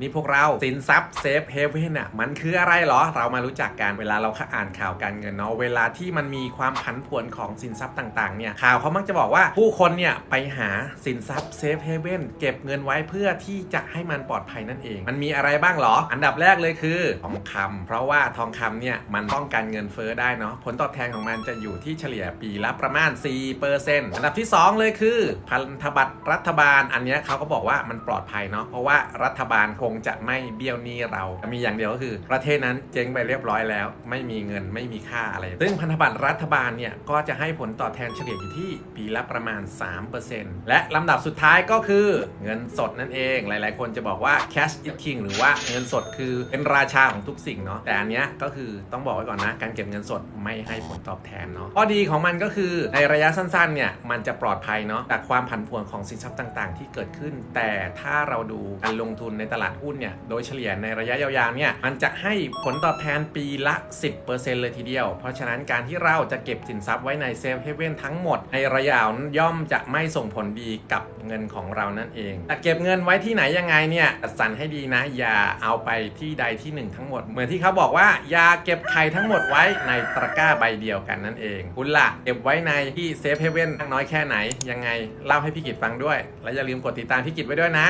นี่พวกเราสินทรัพย์เซฟเฮเว่นอะมันคืออะไรเหรอ เรามารู้จักกันเวลาเราอ่านข่าวการเงินเนาะเวลาที่มันมีความผันผวนของสินทรัพย์ต่างๆเนี่ยข่าวเขามักจะบอกว่าผู้คนเนี่ยไปหาสินทรัพย์เซฟเฮเว่นเก็บเงินไว้เพื่อที่จะให้มันปลอดภัยนั่นเอง มันมีอะไรบ้างเหรอ อันดับแรกเลยคือทองคำเพราะว่าทองคำเนี่ยมันป้องกันเงินเฟ้อได้เนาะผลตอบแทนของมันจะอยู่ที่เฉลี่ยปีละประมาณ 4%อันดับที่ 2 เลยคือ พันธบัตรรัฐบาลอันนี้เขาก็บอกว่ามันปลอดภัยเนาะเพราะว่ารัฐบาลคงจะไม่เบี้ยวหนี้เรา มีอย่างเดียวก็คือ ประเทศนั้นเจ๊งไปเรียบร้อยแล้ว ไม่มีเงินไม่มีค่าอะไร ซึ่งพันธบัตรรัฐบาลเนี่ยก็จะให้ผลตอบแทนเฉลี่ยอยู่ที่ปีละประมาณ 3%และลำดับสุดท้ายก็คือเงินสดนั่นเอง หลาย ๆ คนจะบอกว่า cash is king หรือว่าเงินสดคือเป็นราชาของทุกสิ่งเนาะ แต่อันเนี้ยก็คือต้องบอกไว้ก่อนนะ การเก็บเงินสดไม่ให้ผลตอบแทนเนาะ ข้อดีของมันก็คือในระยะสั้น ๆ เนี่ยมันจะปลอดภัยเนาะจากความผันผวนของสินทรัพย์ต่าง ๆ ที่เกิดขึ้น แต่ถ้าเราดูการลงทุนในตลาดหุ้นเนี่ยโดยเฉลี่ยในระยะยาวๆเนี่ยมันจะให้ผลตอบแทนปีละ 10%เลยทีเดียว เพราะฉะนั้นการที่เราจะเก็บสินทรัพย์ไว้ในเซฟเฮเว่นทั้งหมด ในระยะยาวย่อมจะไม่ส่งผลดีกับเงินของเรานั่นเองแต่เก็บเงินไว้ที่ไหนยังไงเนี่ยจัดสรรให้ดีนะ อย่าเอาไปที่ใดที่หนึ่งทั้งหมด เหมือนที่เขาบอกว่าอย่าเก็บไข่ทั้งหมดไว้ในตะกร้าใบเดียวกันนั่นเอง คุณล่ะเก็บไว้ในที่เซฟเฮเว่นน้อยแค่ไหนยังไงเล่าให้พี่กิจฟังด้วย และอย่าลืมกดติดตามพี่กิจไว้ด้วยนะ